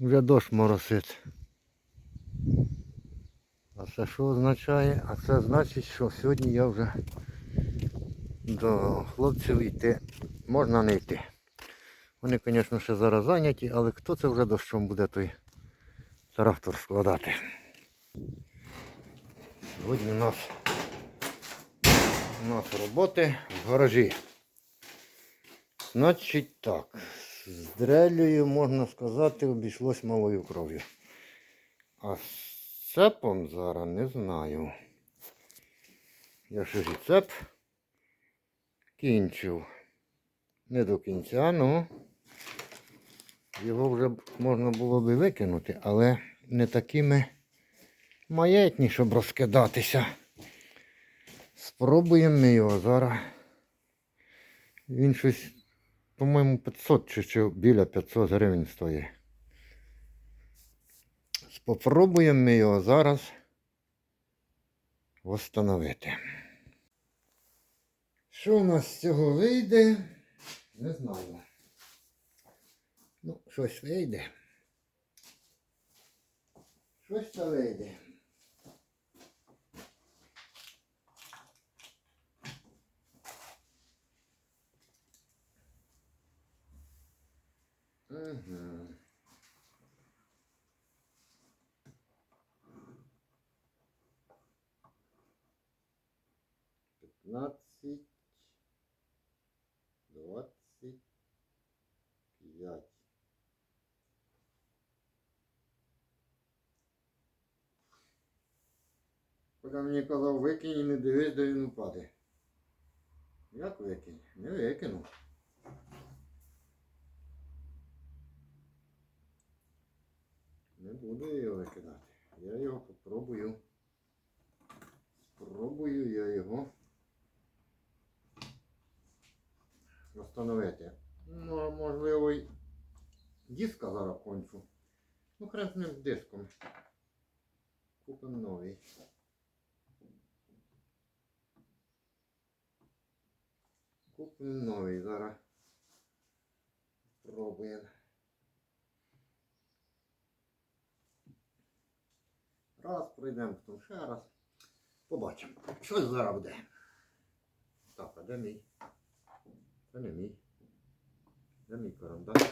Вже дощ моросить. А це що означає? А це значить, що сьогодні я вже до хлопців йти можна не йти. Вони, звісно, ще зараз зайняті, але хто це вже дощом буде той трактор складати? Сьогодні у нас, у нас роботи в гаражі. Значить так, з дрелею, можна сказати, обійшлось малою кров'ю. А з цепом зараз не знаю. Я ще ж і цеп кінчив. Не до кінця, ну його вже можна було би викинути, але не такими маятні, щоб розкидатися. Спробуємо ми його зараз. Він щось, по-моєму, 500 чи, чи біля 500 гривень стоїть. Спробуємо ми його зараз встановити. Що у нас з цього вийде? Не знаю. Ну, щось вийде. Щось то вийде. Угу. Пятнадцать, двадцать пять. Коли мені казав викинь і не дивись, де він упаде. Як викинь? Не викинув. Не буду його викидати. Я його попробую. Спробую я його встановити. Ну, можливо, й диска зараз кончу. Ну, хрен з ним диском. Купимо новий. Купимо новий зараз. Пробуємо. Раз, пройдемо, потім ще раз. Побачимо. Щось зараз буде. Так, а де мій? Це не мій. Де мій карандаш?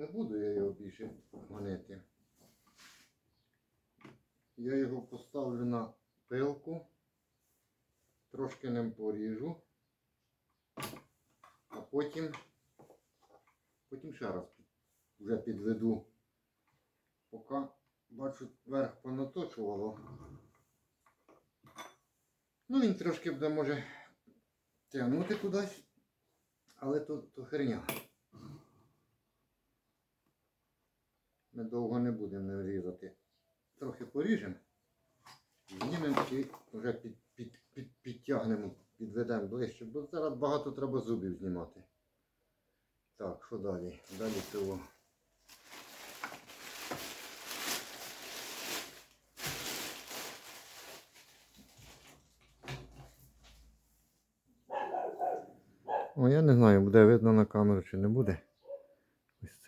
Не буду я його більше гонити. Я його поставлю на пилку, трошки ним поріжу, а потім, потім ще раз вже підведу, поки бачу верх понаточувало. Ну він трошки буде може тягнути кудись, але то, то херня. Ми довго не будемо різати. Трохи поріжемо, знімемо і вже під, під, під, підтягнемо, підведемо ближче, бо зараз багато треба зубів знімати. Так, що далі? Далі цього. О, я не знаю, буде видно на камеру чи не буде.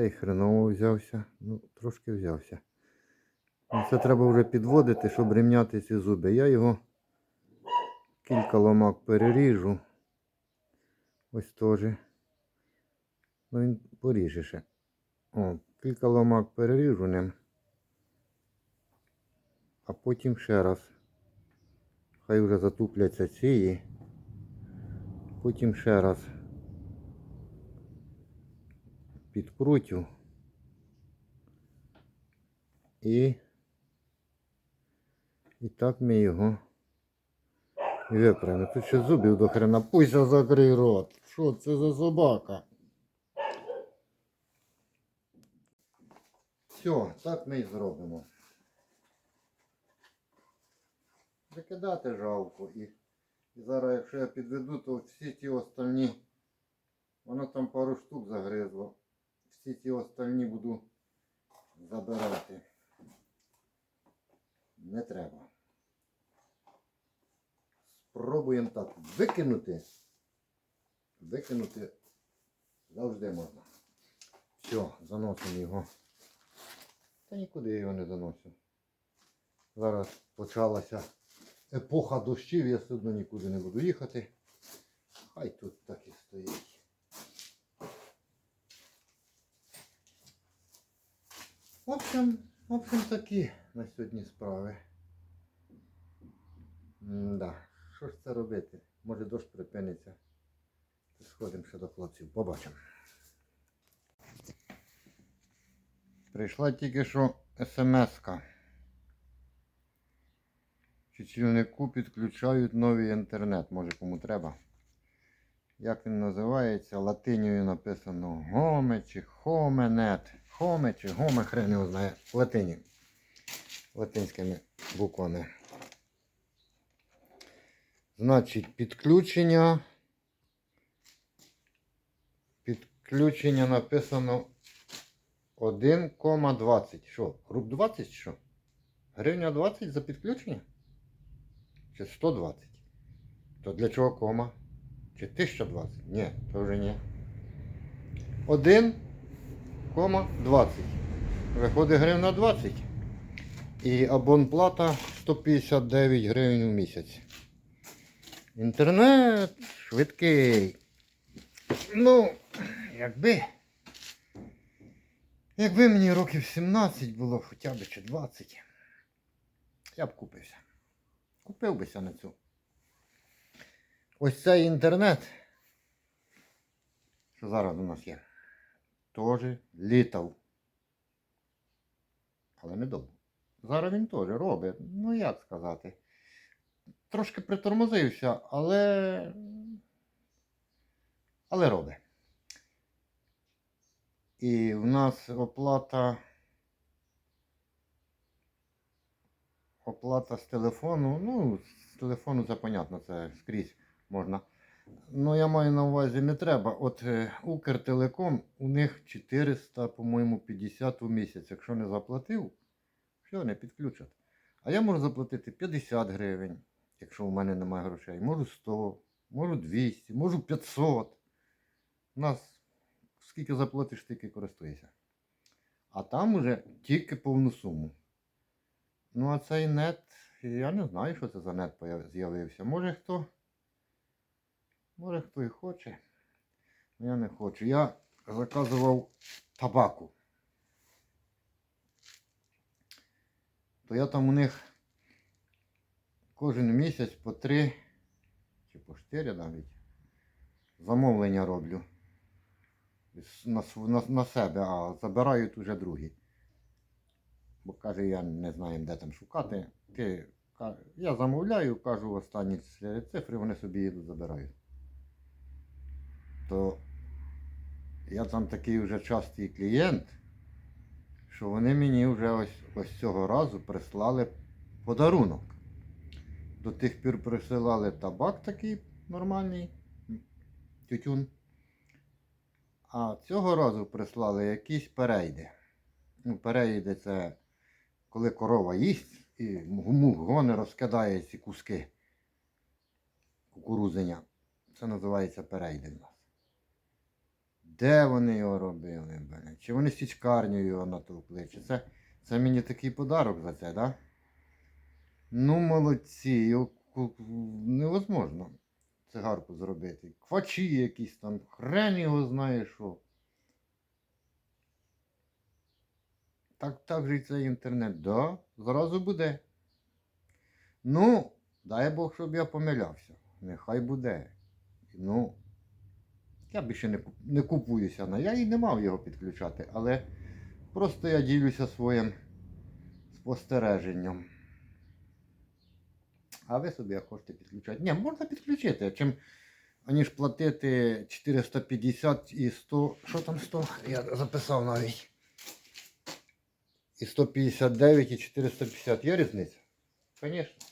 Цей хреново взявся. Ну, трошки взявся. Ну, Це треба вже підводити, щоб рівняти ці зуби. Я його кілька ломак переріжу. Ось теж. Ну він поріже ще. О, кілька ломак переріжу ним. А потім ще раз. Хай вже затупляться ці. Потім ще раз підкрутю. І, і так ми його виправимо. Тут ще зубів до хрена. Пуся закрий рот. Що це за собака? Все, так ми і зробимо. Викидати жалко і, і зараз, якщо я підведу, то всі ті остальні, воно там пару штук загризло. Всі ті остальні буду забирати. Не треба. Спробуємо так викинути. Викинути завжди можна. Все, заносимо його. Та нікуди я його не заносив. Зараз почалася епоха дощів, я все нікуди не буду їхати. Хай тут так і стоїть. В общем, общем такі на сьогодні справи. Да. Що ж це робити? Може дощ припиниться. Сходимо ще до хлопців. Побачимо. Прийшла тільки що смс-ка. Чечільнику підключають новий інтернет, може кому треба. Як він називається? Латинію написано Гоме чи Хоменет. Хоме чи Гоме, хрен його знає. Латині. Латинськими буквами. Значить, підключення. Підключення написано 1,20. Що? Руб 20 що? Гривня 20 за підключення? Чи 120? То для чого кома? Чи 1020? Ні, то вже ні. 1,20. Виходить гривна 20. І абонплата 159 гривень у місяць. Інтернет швидкий. Ну, якби. Якби мені років 17 було хоча б чи 20, я б купився. Купив бися на цю. Ось цей інтернет, що зараз у нас є, теж літав. Але не довго. Зараз він теж робить. Ну як сказати. Трошки притормозився, але. Але робить. І в нас оплата. Оплата з телефону. Ну, з телефону це понятно, це скрізь можна. Ну, я маю на увазі, не треба. От е, Укртелеком у них 400, по-моєму, 50 у місяць. Якщо не заплатив, все, не підключать. А я можу заплатити 50 гривень, якщо у мене немає грошей. Можу 100, можу 200, можу 500. У нас скільки заплатиш, тільки користуєшся. А там уже тільки повну суму. Ну, а цей нет, я не знаю, що це за нет з'явився. Може хто. Може хто і хоче. але Я не хочу. Я заказував табаку. То я там у них кожен місяць по три чи по чотири навіть замовлення роблю на, на, на себе, а забирають уже другі. Бо каже, я не знаю, де там шукати. Ти, Я замовляю, кажу останні цифри, вони собі їдуть забирають. То я там такий вже частий клієнт, що вони мені вже ось, ось цього разу прислали подарунок. До тих пір присилали табак такий нормальний, тютюн. А цього разу прислали якісь перейди. Ну, перейди це коли корова їсть і гони розкидає ці куски кукурузиня. Це називається перейди в нас. Де вони його робили, блядь? Чи вони січкарню його натовкли? Чи це, це мені такий подарок за це, да? Ну, молодці, невозможно цигарку зробити. Квачі якісь там, хрен його знає що. Так, так же і цей інтернет, да, зразу буде. Ну, дай Бог, щоб я помилявся. Нехай буде. Ну, я більше не, не купуюся на. Я і не мав його підключати, але просто я ділюся своїм спостереженням. А ви собі хочете підключати. Ні, можна підключити. Чим аніж платити 450 і 100. Що там 100? Я записав навіть. І 159 і 450. Є різниця? Звісно.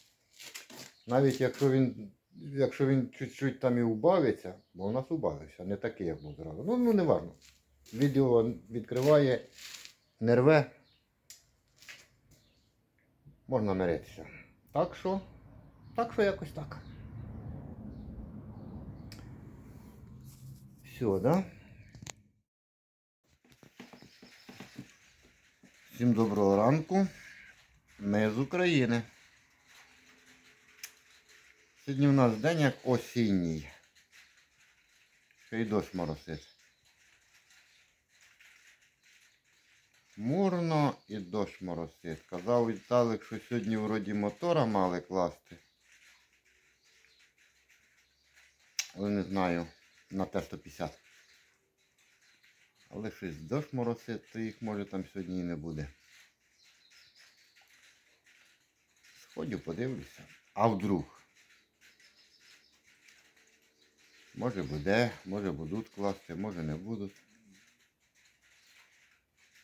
Навіть якщо він, якщо він чуть-чуть там і убавиться, бо у нас убавився, не такий, як був зразу. Ну, ну не важно. Відео відкриває, не рве. Можна миритися. Так що, так що якось так. Все, да? Всім доброго ранку. Ми з України. Сьогодні у нас день як осінній. Ще й дощ моросить. Мурно і дощ моросить. Казав Віталик, що сьогодні вроді мотора мали класти. Але не знаю, на Т-150. Але щось дощ моросить, то їх може там сьогодні і не буде. Сходю, подивлюся. А вдруг? Може буде, може будуть класти, може не будуть.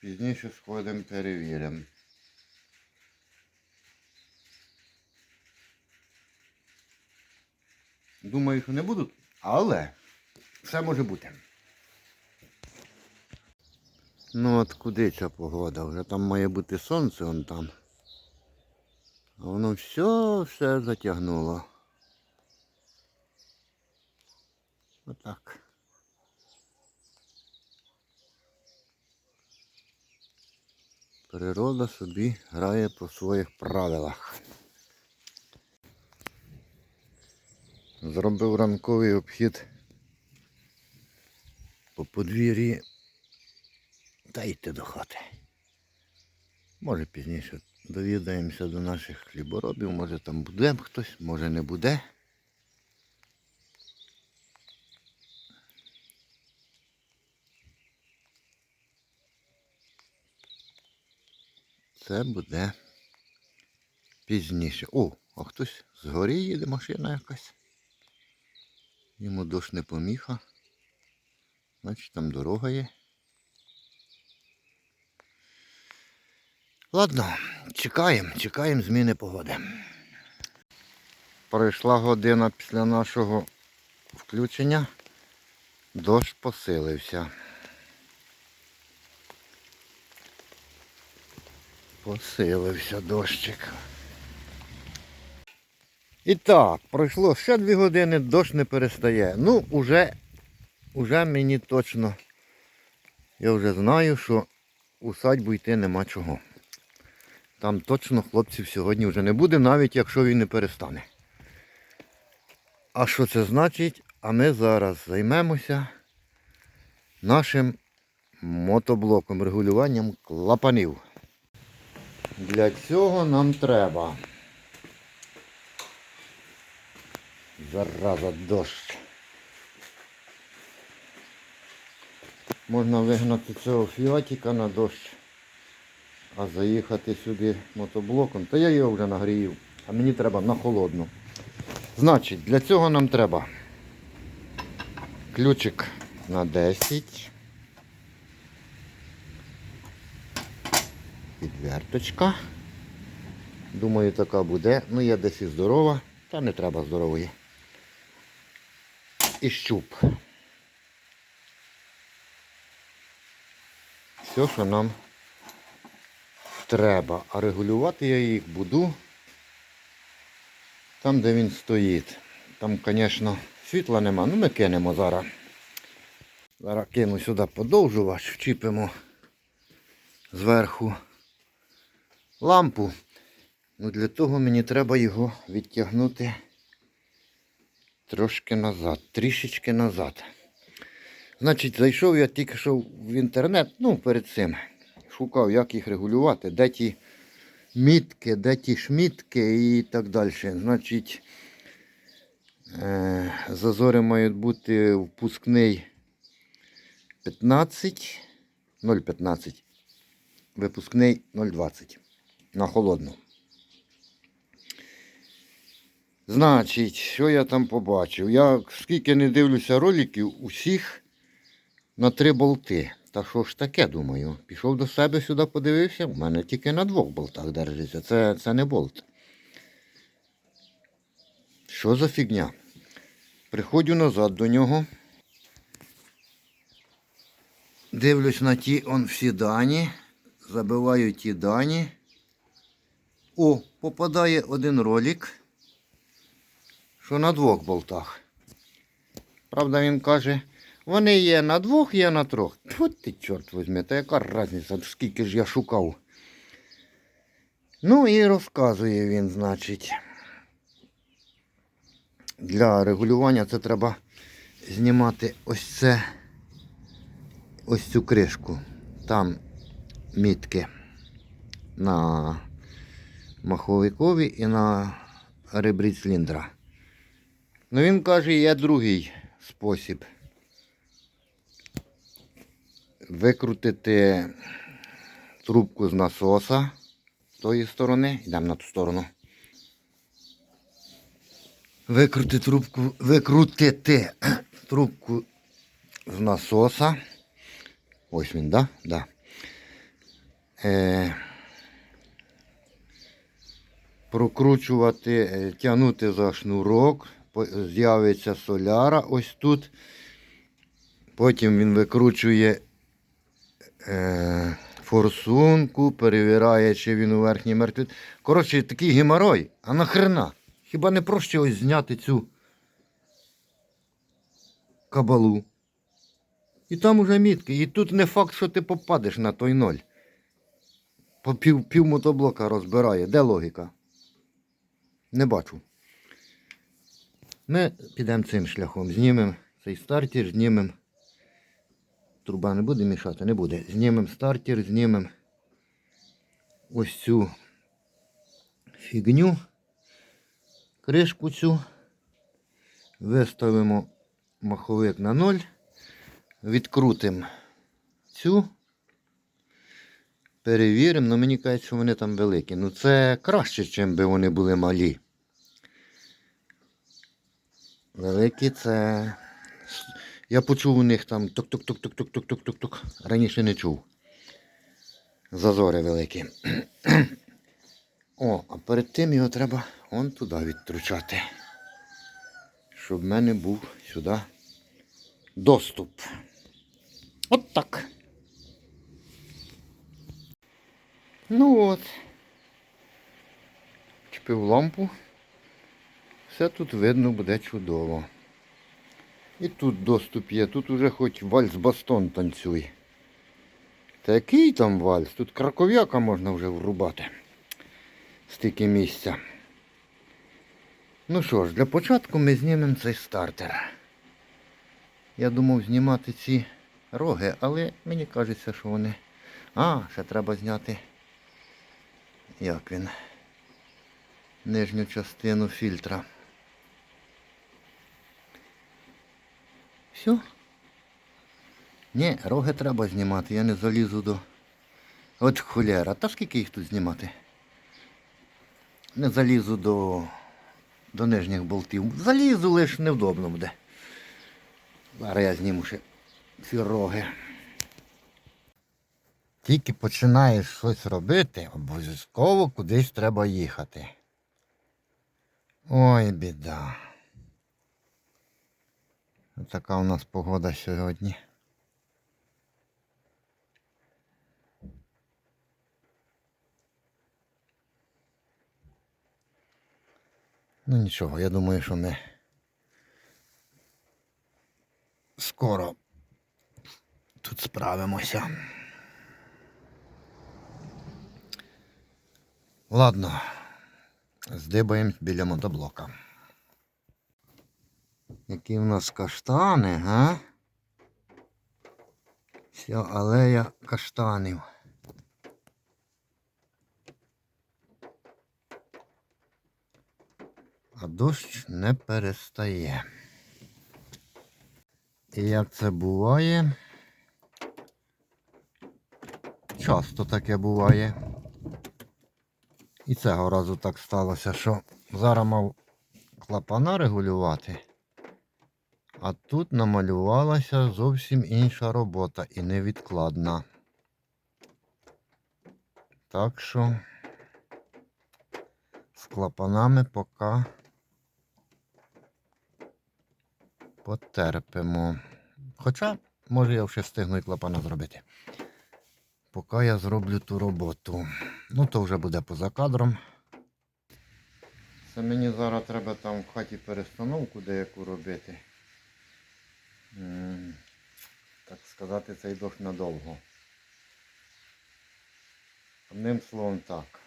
Пізніше сходимо, перевіримо. Думаю, що не будуть, але все може бути. Ну от куди ця погода? Вже там має бути сонце вон там. А воно все, все затягнуло. Отак. Природа собі грає по своїх правилах. Зробив ранковий обхід по подвір'ї та йти до хати. Може пізніше довідаємося до наших хліборобів, може там буде хтось, може не буде. Це буде пізніше. О, а хтось згорі їде машина якась. Йому дощ не поміха. Значить там дорога є. Ладно, чекаємо, чекаємо зміни погоди. Пройшла година після нашого включення. Дощ посилився. Посилився дощик. І так, пройшло ще дві години, дощ не перестає. Ну, уже, уже мені точно, я вже знаю, що у садьбу йти нема чого. Там точно хлопців сьогодні вже не буде, навіть якщо він не перестане. А що це значить? А ми зараз займемося нашим мотоблоком, регулюванням клапанів. Для цього нам треба. Зараза дощ. Можна вигнати цього фіатіка на дощ, а заїхати сюди мотоблоком. Та я його вже нагрію, а мені треба на холодну. Значить, для цього нам треба ключик на 10. Відверточка. Думаю, така буде. Ну, є десь і здорова, та не треба здорової. І щуп. Все, що нам треба. А регулювати я їх буду там, де він стоїть. Там, звісно, світла нема. Ну ми кинемо зараз. Зараз кину сюди подовжувач, вчіпимо зверху лампу. Ну для того мені треба його відтягнути трошки назад, трішечки назад. Значить, зайшов я тільки що в інтернет, ну перед цим. Шукав, як їх регулювати, де ті мітки, де ті шмітки і так далі. Значить, е, зазори мають бути впускний 15, 0,15, випускний 0,20 на холодну. Значить, що я там побачив? Я скільки не дивлюся роликів, усіх на три болти. Та що ж таке, думаю? Пішов до себе сюди, подивився, у мене тільки на двох болтах держиться. Це, це не болт. Що за фігня? Приходжу назад до нього. Дивлюсь на ті он всі дані. Забиваю ті дані. О, попадає один ролик, що на двох болтах. Правда, він каже, вони є на двох, є на трьох. От ти, чорт возьми, та яка різниця, скільки ж я шукав. Ну і розказує він, значить. Для регулювання це треба знімати ось це, ось цю кришку. Там мітки на маховикові і на ребрі циліндра. Ну він каже, є другий спосіб. Викрутити трубку з насоса з тої сторони. Йдемо на ту сторону. Викрути трубку, викрутити трубку з насоса. Ось він, да? Да. Е, прокручувати, е, тягнути за шнурок, з'явиться соляра ось тут. Потім він викручує е, форсунку, перевіряє, чи він у верхній мертві. Коротше, такий геморой. А нахрена? Хіба не проще ось зняти цю кабалу? І там уже мітки. І тут не факт, що ти попадеш на той ноль. По пів, пів мотоблока розбирає. Де логіка? Не бачу. Ми підемо цим шляхом. Знімемо цей стартер, знімемо. Труба не буде мішати, не буде. Знімемо стартер, знімемо ось цю фігню, кришку цю. Виставимо маховик на ноль. Відкрутимо цю. Перевіримо, ну мені кажуть, що вони там великі. Ну це краще, ніж би вони були малі. Великі це. Я почув у них там тук-тук-тук-тук-тук-тук-тук-тук. Раніше не чув. Зазори великі. О, а перед тим його треба он туди відтручати. Щоб в мене був сюди доступ. От так. Ну от. Чпив лампу. Все тут видно буде чудово. І тут доступ є, тут уже хоч вальс-бастон танцюй. Та який там вальс? Тут краков'яка можна вже врубати. Стільки місця. Ну що ж, для початку ми знімемо цей стартер. Я думав знімати ці роги, але мені кажеться, що вони... А, ще треба зняти як він, нижню частину фільтра. Все. Ні, роги треба знімати, я не залізу до. От холєра, та скільки їх тут знімати? Не залізу до, до нижніх болтів. Залізу лише невдобно буде. Зараз я зніму ще ці роги. Тільки починаєш щось робити, обов'язково кудись треба їхати. Ой, біда. Така у нас погода сьогодні. Ну нічого, я думаю, що ми скоро тут справимося. Ладно, здибаємось біля мотоблока. Які в нас каштани, га? Вся алея каштанів. А дощ не перестає. І як це буває? Часто таке буває. І цього разу так сталося, що зараз мав клапана регулювати, а тут намалювалася зовсім інша робота і невідкладна. Так що з клапанами поки потерпимо. Хоча, може, я ще встигну і клапана зробити. Поки я зроблю ту роботу. Ну, то вже буде поза кадром. Це мені зараз треба там в хаті перестановку деяку робити. Так сказати, цей дощ надовго. Одним словом так.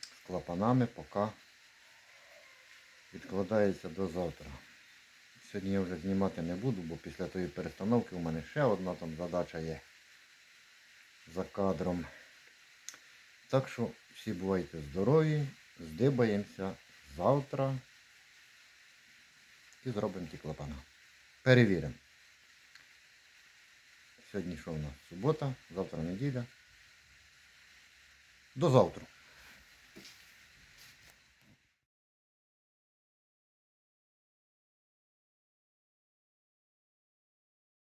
З клапанами поки відкладається до завтра. Сьогодні я вже знімати не буду, бо після тої перестановки у мене ще одна там задача є за кадром. Так що всі бувайте здорові, здибаємося завтра і зробимо ті клапана. Перевіримо. Сьогодні що у нас? Субота, завтра неділя. До завтра.